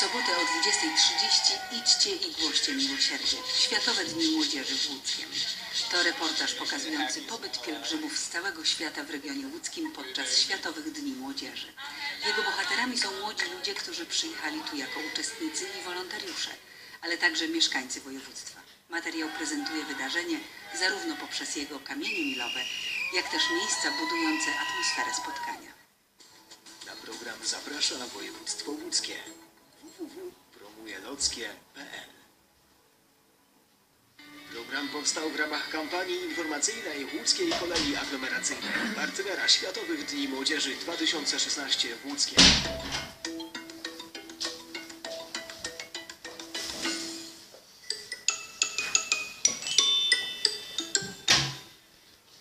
sobotę o 20.30 idźcie i głoście miłosierdzie. Światowe Dni Młodzieży w Łódzkiem. To reportaż pokazujący pobyt pielgrzymów z całego świata w regionie łódzkim podczas Światowych Dni Młodzieży. Jego bohaterami są młodzi ludzie, którzy przyjechali tu jako uczestnicy i wolontariusze, ale także mieszkańcy województwa. Materiał prezentuje wydarzenie zarówno poprzez jego kamienie milowe, jak też miejsca budujące atmosferę spotkania. Na program zaprasza województwo łódzkie www.promujelockie.pl Program powstał w ramach kampanii informacyjnej Łódzkiej Kolei Aglomeracyjnej, partnera Światowych Dni Młodzieży 2016 w Łódzkiem.